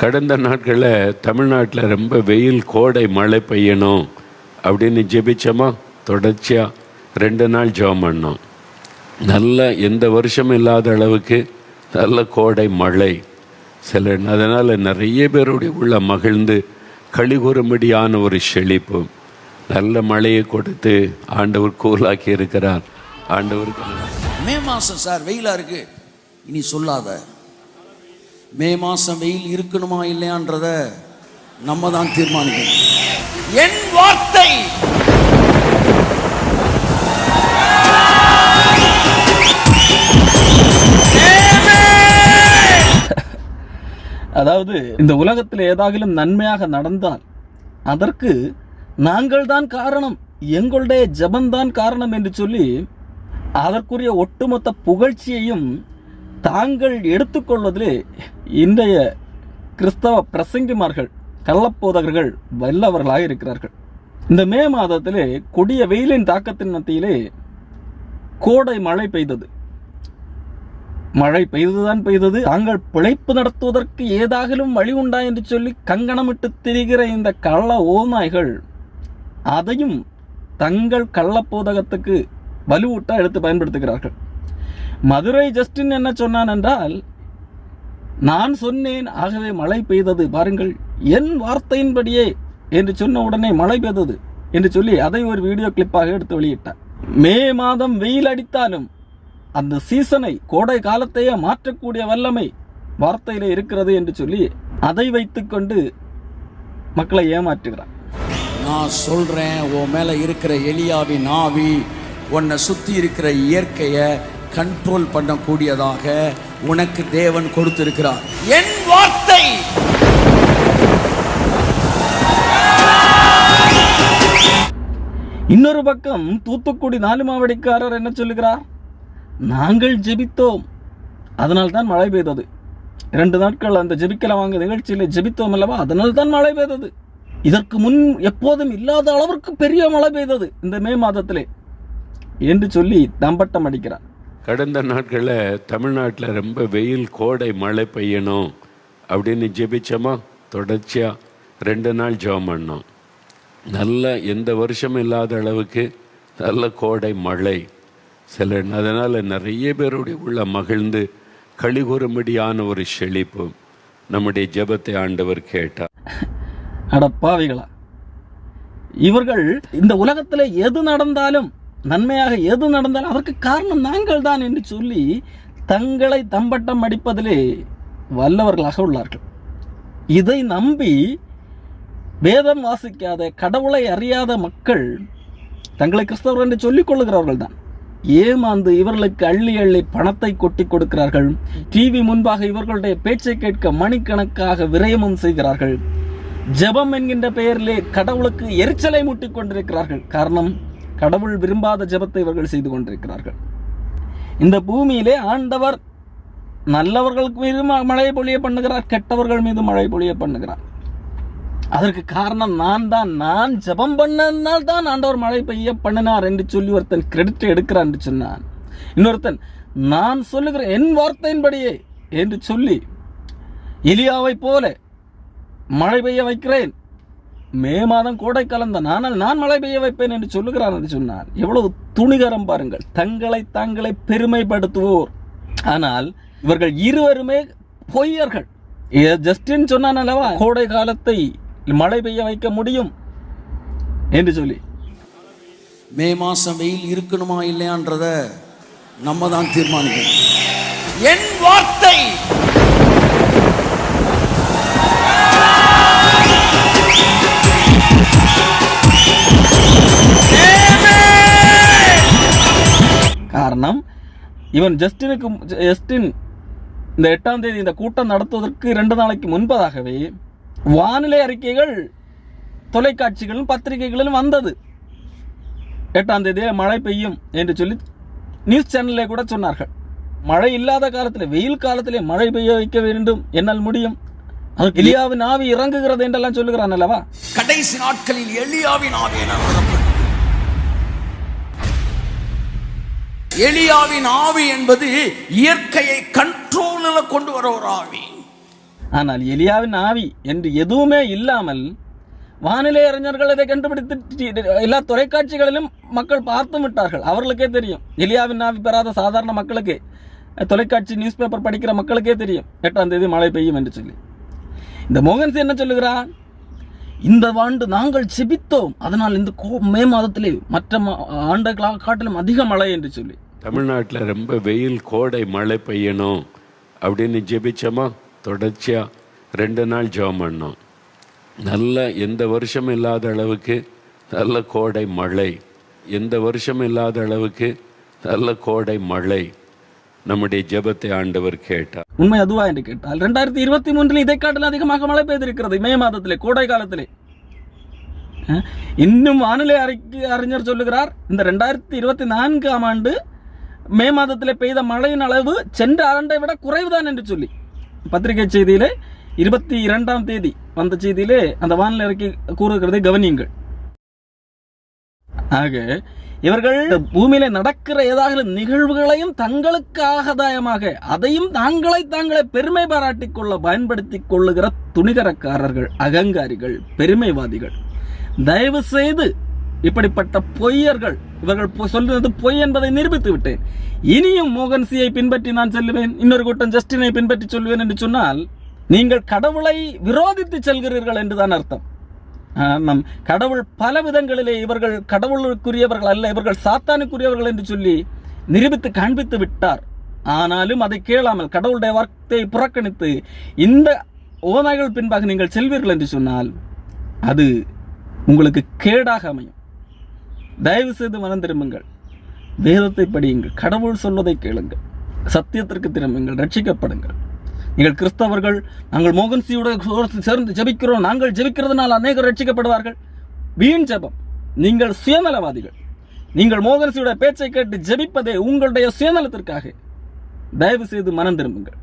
கடந்த நாட்களில் தமிழ்நாட்டில் ரொம்ப வெயில் கோடை மழை பெய்யணும் அப்படின்னு ஜெபிச்சோமா? தொடர்ச்சியாக ரெண்டு நாள் ஜெபம் பண்ணோம். நல்ல எந்த வருஷமும் இல்லாத அளவுக்கு நல்ல கோடை மழை சில அதனால் நிறைய பேருடைய உள்ள மகிழ்ந்து கழிகுறும்படியான ஒரு செழிப்பு. நல்ல மழையை கொடுத்து ஆண்டவர் கூலாக்கி இருக்கிறார். ஆண்டவருக்கு மே மாதம் சார் வெயிலாக இருக்குது இனி சொல்லாத. மே மாதம் வெயில் இருக்கணுமா இல்லையான்றத நம்ம தான் தீர்மானிக்கணும். என் வார்த்தை! அதாவது இந்த உலகத்தில் ஏதாகிலும் நன்மையாக நடந்தால் அதற்கு நாங்கள் தான் காரணம் எங்களுடைய ஜபந்தான் காரணம் என்று சொல்லி அதற்குரிய ஒட்டுமொத்த புகழ்ச்சியையும் தாங்கள் எடுத்துக்கொள்வதிலே இன்றைய கிறிஸ்தவ பிரசங்கிமார்கள் கள்ளப்போதகர்கள் வல்லவர்களாக இருக்கிறார்கள். இந்த மே மாதத்திலே கொடிய வெயிலின் தாக்கத்தின் மத்தியிலே கோடை மழை பெய்தது. மழை பெய்துதான் பெய்தது. தாங்கள் பிழைப்பு நடத்துவதற்கு ஏதாகிலும் வழி உண்டா என்று சொல்லி கங்கணமிட்டு திரிகிற இந்த கள்ள ஓநாய்கள் அதையும் தங்கள் கள்ளப்போதகத்துக்கு வலுவூட்ட எடுத்து பயன்படுத்துகிறார்கள். மதுரை ஜஸ்டின் என்ன சொன்னான் என்றால் நான் சொன்னேன் ஆகவே மழை பெய்தது பாருங்கள் என் வார்த்தையின்படியே என்று சொன்ன உடனே மழை பெய்தது என்று சொல்லி அதை ஒரு வீடியோ கிளிப்பாக எடுத்து வெளியிட்டார். மே மாதம் வெயில் அடித்தாலும் அந்த சீசனை கோடை காலத்தையே மாற்றக்கூடிய வல்லமை வார்த்தையில இருக்கிறது என்று சொல்லி அதை வைத்துக்கொண்டு மக்களை ஏமாற்றுகிறார். நான் சொல்றேன் உன் மேல இருக்கிற எலியாவின் ஆவி உன்னை சுத்தி இருக்கிற இயற்கையை கண்ட்ரோல் பண்ணக்கூடியதாக உனக்கு தேவன் கொடுத்திருக்கிறார். என் வார்த்தை! இன்னொரு பக்கம் தூத்துக்குடி நாலு மாவடிக்காரர் என்ன சொல்லுகிறார்? நாங்கள் ஜெபித்தோம். அதனால் தான் மழை பெய்தது. இரண்டு நாட்கள் அந்த ஜெபிக்கல வாங்க நிகழ்ச்சியில் ஜெபித்தோம் அல்லவா? அதனால் தான் மழை பெய்தது. இதற்கு முன் எப்போதும் இல்லாத அளவிற்கு பெரிய மழை பெய்தது இந்த மே மாதத்திலே. என்று சொல்லி தம்பட்டம் அடிக்கிறார். கடந்த நாட்களில் தமிழ்நாட்டில் ரொம்ப வெயில் கோடை மழை பெய்யணும் அப்படின்னு ஜெபிச்சோமா? தொடர்ச்சியாக ரெண்டு நாள் ஜெபம் பண்ணோம். நல்ல எந்த வருஷமும் இல்லாத அளவுக்கு நல்ல கோடை மழை. சில அதனால் நிறைய பேருடைய உள்ள மகிழ்ந்து கழிகுறும்படியான ஒரு செழிப்பு நம்முடைய ஜெபத்தை ஆண்டவர் கேட்டார். அடப்பாவிகளா இவர்கள் இந்த உலகத்தில் எது நடந்தாலும் நன்மையாக எது நடந்தாலும் அதற்கு காரணம் நாங்கள் தான் என்று சொல்லி தங்களை தம்பட்டம் அடிப்பதிலே வல்லவர்களாக உள்ளார்கள். இதை நம்பி வேதம் வாசிக்காத கடவுளை அறியாத மக்கள் தங்களை கிறிஸ்தவர் என்று சொல்லிக் கொள்ளுகிறவர்கள் தான் ஏமாந்து இவர்களுக்கு அள்ளி அள்ளி பணத்தை கொட்டி கொடுக்கிறார்கள். டிவி முன்பாக இவர்களுடைய பேச்சை கேட்க மணிக்கணக்காக விரயமும் செய்கிறார்கள். ஜெபம் என்கின்ற பெயரிலே கடவுளுக்கு எரிச்சலை மூட்டிக் கொண்டிருக்கிறார்கள். காரணம் கடவுள் விரும்பாத ஜெபத்தை இவர்கள் செய்து கொண்டிருக்கிறார்கள். இந்த பூமியிலே ஆண்டவர் நல்லவர்களுக்கு மீது மழை பொழிய பண்ணுகிறார் கெட்டவர்கள் மீது மழை பொழிய பண்ணுகிறார். அதற்கு காரணம் நான் தான். நான் ஜெபம் பண்ணதுனால் தான் ஆண்டவர் மழை பெய்ய பண்ணினார் என்று சொல்லி ஒருத்தன் கிரெடிட் எடுக்கிறான் என்று சொன்னான். இன்னொருத்தன் நான் சொல்லுகிற என் வார்த்தையின்படியே என்று சொல்லி எலியாவை போல மழை பெய்ய வைக்கிறேன். மே மாதம் கோடைக்காலம் தான் ஆனால் நான் மழை பெய்ய வைப்பேன் என்று சொல்லுகிறான் என்று சொன்னார். எவ்வளவு துணிகரம் பாருங்கள். தங்களை தாங்களை பெருமைப்படுத்துவோர். ஆனால் இவர்கள் இருவருமே பொய்யர்கள். ஏ, ஜஸ்டின் சொன்னான் அல்லவா? கோடை காலத்தை மழை பெய்ய வைக்க முடியும் என்று சொல்லி. மே மாசம் வெயில் இருக்கணுமா இல்லையான்றத நம்ம தான் தீர்மானிக்கணும். என் வார்த்தை காரணம் இவன் ஜஸ்டினுக்கு ஜஸ்டின் இந்த எட்டாம் தேதி இந்த கூட்டம் நடத்துவதற்கு ரெண்டு நாளைக்கு முன்பதாகவே வானிலை அறிக்கைகள் தொலைக்காட்சிகளும் பத்திரிகைகளிலும் வந்தது. எட்டாம் தேதியே மழை பெய்யும் என்று சொல்லி நியூஸ் சேனல்லே கூட சொன்னார்கள். மழை இல்லாத காலத்தில் வெயில் காலத்திலே மழை பெய்ய வைக்க வேண்டும் என்னால் முடியும். எலியாவின் ஆவி இறங்குகிறது என்றெல்லாம் சொல்லுகிறான் அல்லவா? கடைசி நாட்களில் எலியாவின் ஆவியை எலியாவின் ஆவி என்பது இயற்கையை கண்ட்ரோலில் கொண்டு வர ஒரு ஆவி. ஆனால் எலியாவின் ஆவி என்று எதுவுமே இல்லாமல் வானிலை அறிஞர்கள் அதை கண்டுபிடித்து எல்லா தொலைக்காட்சிகளிலும் மக்கள் பார்த்து விட்டார்கள். அவர்களுக்கே தெரியும். எலியாவின் ஆவி பெறாத சாதாரண மக்களுக்கு தொலைக்காட்சி நியூஸ் பேப்பர் படிக்கிற மக்களுக்கே தெரியும். எட்டாம் தேதி மழை பெய்யும் என்று சொல்லி. இந்த மோகன்சி என்ன சொல்லுகிறான்? இந்த ஆண்டு நாங்கள் செபித்தோம். அதனால் இந்த கோ- மே மாதத்திலே மற்ற மா- ஆண்டுகளாக காட்டிலும் அதிக மழை என்று சொல்லி. தமிழ்நாட்டில் ரொம்ப வெயில் கோடை மழை பெய்யணும் அப்படின்னு ஜெபிச்சோமா? தொடர்ச்சியா ரெண்டு நாள் ஜெபம் பண்ணோம். நல்ல எந்த வருஷம் இல்லாத அளவுக்கு நல்ல கோடை மழை. எந்த வருஷம் இல்லாத அளவுக்கு நல்ல கோடை மழை. நம்முடைய ஜெபத்தை ஆண்டவர் கேட்டார். உண்மை அதுவா என்று கேட்டால் ரெண்டாயிரத்தி இருபத்தி மூன்றில் இதை காட்டிலும் அதிகமாக மழை பெய்திருக்கிறது. மே மாதத்திலே கோடை காலத்திலே. இன்னும் வானிலை அறிக்கை அறிஞர் சொல்லுகிறார் இந்த ரெண்டாயிரத்தி இருபத்தி நான்காம் ஆண்டு மே மாதத்திலே பெய்த மழையின் அளவு சென்ற ஆண்டை விட குறைவுதான் என்று சொல்லி. பத்திரிகை செய்தியிலே இருபத்தி இரண்டாம் தேதி வந்த செய்தியிலே அந்த வானிலை அறிக்கை கூறுகிறதை கவனியுங்கள். ஆக இவர்கள் பூமியில நடக்கிற ஏதாவது நிகழ்வுகளையும் தங்களுக்கு ஆகதாயமாக அதையும் தாங்களை தாங்களே பெருமை பாராட்டிக் கொள்ள பயன்படுத்திக் கொள்ளுகிற துணிகரக்காரர்கள் அகங்காரிகள் பெருமைவாதிகள். தயவு செய்து இப்படிப்பட்ட பொய்யர்கள் இவர்கள் பொ- சொல்றது பொய் என்பதை நிரூபித்து விட்டேன். இனியும் மோகன்சியை பின்பற்றி நான் செல்லுவேன் இன்னொரு கூட்டம் ஜஸ்டினை பின்பற்றி சொல்வேன் என்று சொன்னால் நீங்கள் கடவுளை விரோதித்து செல்கிறீர்கள் என்றுதான் அர்த்தம். நம் கடவுள் பல விதங்களிலே இவர்கள் கடவுளுக்குரியவர்கள் அல்ல இவர்கள் சாத்தானுக்குரியவர்கள் என்று சொல்லி நிரூபித்து காண்பித்து விட்டார். ஆனாலும் அதை கேளாமல் கடவுளுடைய வார்த்தையை புறக்கணித்து இந்த ஓநாய்கள் பின்பாக நீங்கள் செல்வீர்கள் என்று சொன்னால் அது உங்களுக்கு கேடாக அமையும். தயவு செய்து மனம் திரும்புங்கள். வேதத்தை படியுங்கள். கடவுள் சொல்வதை கேளுங்கள். சத்தியத்திற்கு திரும்புங்கள். ரட்சிக்கப்படுங்கள். நீங்கள் கிறிஸ்தவர்கள் நாங்கள் மோகன்சியோட சேர்ந்து ஜெபிக்கிறோம். நாங்கள் ஜெபிக்கிறதுனால் அநேகர் ரட்சிக்கப்படுவார்கள். வீண் ஜெபம். நீங்கள் சுயநலவாதிகள். நீங்கள் மோகன்சியோட பேச்சை கேட்டு ஜெபிப்பதே உங்களுடைய சுயநலத்திற்காக. தயவு செய்து மனம் திரும்புங்கள்.